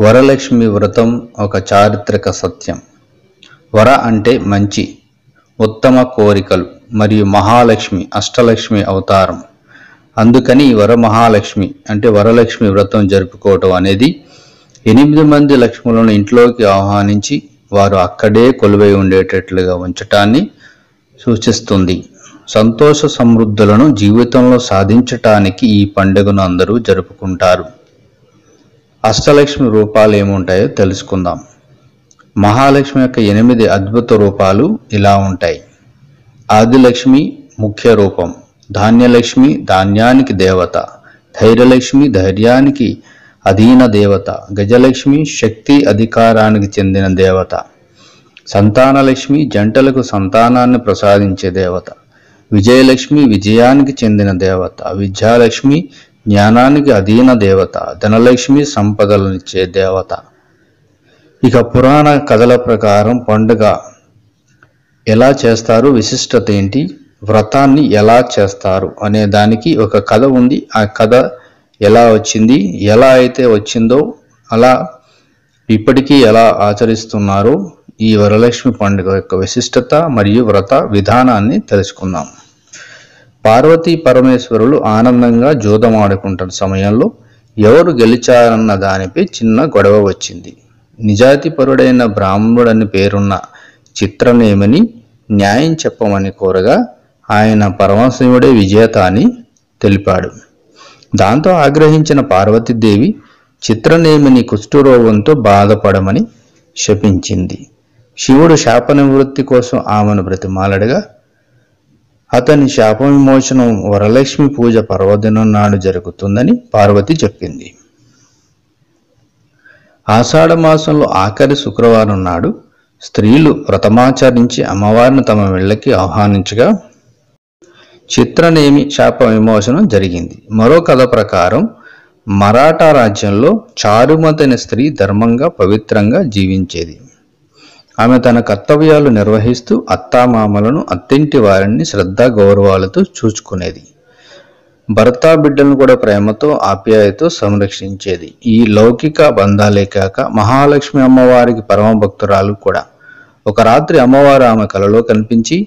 వరలక్ష్మి వ్రతం ఒక చారిత్రక సత్యం. వర అంటే మంచి ఉత్తమ కోరికలు మరియు మహాలక్ష్మి అష్టలక్ష్మి అవతారం. అందుకని వరమహాలక్ష్మి అంటే వరలక్ష్మి వ్రతం జరుపుకోవటం అనేది ఎనిమిది మంది లక్ష్ములను ఇంట్లోకి ఆహ్వానించి వారు అక్కడే కొలువై ఉండేటట్లుగా ఉంచటాన్ని సూచిస్తుంది. సంతోష సమృద్ధులను జీవితంలో సాధించటానికి ఈ పండుగను అందరూ జరుపుకుంటారు. అష్టలక్ష్మి రూపాలు ఏముంటాయో తెలుసుకుందాం. మహాలక్ష్మి యొక్క ఎనిమిది అద్భుత రూపాలు ఇలా ఉంటాయి. ఆదిలక్ష్మి ముఖ్య రూపం ధాన్యలక్ష్మి ధాన్యానికి దేవత ధైర్యలక్ష్మి ధైర్యానికి అధీన దేవత గజలక్ష్మి శక్తి అధికారానికి చెందిన దేవత సంతానలక్ష్మి జంటలకు సంతానాన్ని ప్రసాదించే దేవత విజయలక్ష్మి విజయానికి చెందిన దేవత విద్యాలక్ష్మి జ్ఞానానికి అధీన దేవత ధనలక్ష్మి సంపదలనిచ్చే దేవత. ఇక పురాణ కథల ప్రకారం పండుగ ఎలా చేస్తారు విశిష్టత ఏంటి వ్రతాన్ని ఎలా చేస్తారు అనే దానికి ఒక కథ ఉంది. ఆ కథ ఎలా వచ్చింది ఎలా అయితే వచ్చిందో అలా ఇప్పటికీ ఎలా ఆచరిస్తున్నారో ఈ వరలక్ష్మి పండుగ యొక్క విశిష్టత మరియు వ్రత విధానాన్ని తెలుసుకుందాం. పార్వతీ పరమేశ్వరులు ఆనందంగా జూదమాడుకుంటున్న సమయంలో ఎవరు గెలిచారన్న దానిపై చిన్న గొడవ వచ్చింది. నిజాతిపరుడైన బ్రాహ్మణుడని పేరున్న చిత్రనేమిని న్యాయం చెప్పమని కోరగా ఆయన పరమశివుడే విజేత అని తెలిపాడు. దాంతో ఆగ్రహించిన పార్వతీదేవి చిత్రనేమిని కుష్ఠరోగంతో బాధపడమని శపించింది. శివుడు శాప నివృత్తి కోసం ఆమెను బ్రతిమాలడగా అతని శాప విమోచనం వరలక్ష్మి పూజ పర్వదినం నాడు జరుగుతుందని పార్వతి చెప్పింది. ఆషాఢ మాసంలో ఆఖరి శుక్రవారం నాడు స్త్రీలు వ్రతమాచరించి అమ్మవారిని తమ వెళ్ళకి ఆహ్వానించగా చిత్రనేమి శాప విమోచనం జరిగింది. మరో కథ ప్రకారం మరాఠా రాజ్యంలో చారుమతని స్త్రీ ధర్మంగా పవిత్రంగా జీవించేది. ఆమె తన కర్తవ్యాలు నిర్వహిస్తూ అత్తామామలను అత్తింటి వారిని శ్రద్ధ గౌరవాలతో చూచుకునేది. భర్త బిడ్డలను కూడా ప్రేమతో ఆప్యాయతో సంరక్షించేది. ఈ లౌకిక బంధాలే కాక మహాలక్ష్మి అమ్మవారికి పరమ భక్తురాలు కూడా. ఒక రాత్రి అమ్మవారు ఆమె కలలో కనిపించి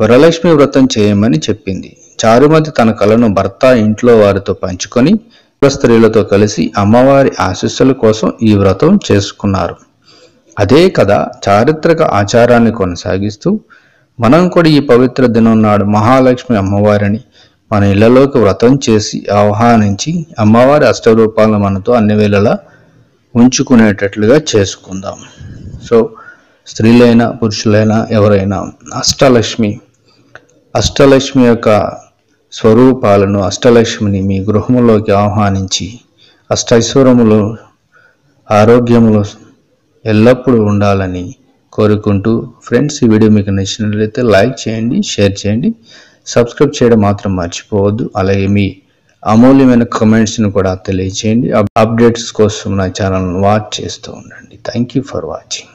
వరలక్ష్మి వ్రతం చేయమని చెప్పింది. చారుమతి తన కలను భర్త ఇంట్లో వారితో పంచుకొని స్త్రీలతో కలిసి అమ్మవారి ఆశీస్సుల కోసం ఈ వ్రతం చేసుకున్నారు. అదే కథ చారిత్రక ఆచారాన్ని కొనసాగిస్తూ మనం కూడా ఈ పవిత్ర దినం నాడు మహాలక్ష్మి అమ్మవారిని మన ఇళ్ళలోకి వ్రతం చేసి ఆహ్వానించి అమ్మవారి అష్టరూపాలను మనతో అన్ని వేళలా ఉంచుకునేటట్లుగా చేసుకుందాం. సో స్త్రీలైనా పురుషులైనా ఎవరైనా అష్టలక్ష్మి అష్టలక్ష్మి యొక్క స్వరూపాలను అష్టలక్ష్మిని మీ గృహములోకి ఆహ్వానించి అష్టైశ్వరములు ఆరోగ్యములు ఎల్లప్పుడూ ఉండాలని కోరుకుంటూ ఫ్రెండ్స్ ఈ వీడియో మీకు నచ్చినట్లయితే లైక్ చేయండి షేర్ చేయండి. సబ్స్క్రైబ్ చేయడం మాత్రం మర్చిపోవద్దు. అలాగే మీ అమూల్యమైన కమెంట్స్ని కూడా తెలియచేయండి. అప్డేట్స్ కోసం నా ఛానల్ని వాచ్ చేస్తూ ఉండండి. Thank you for watching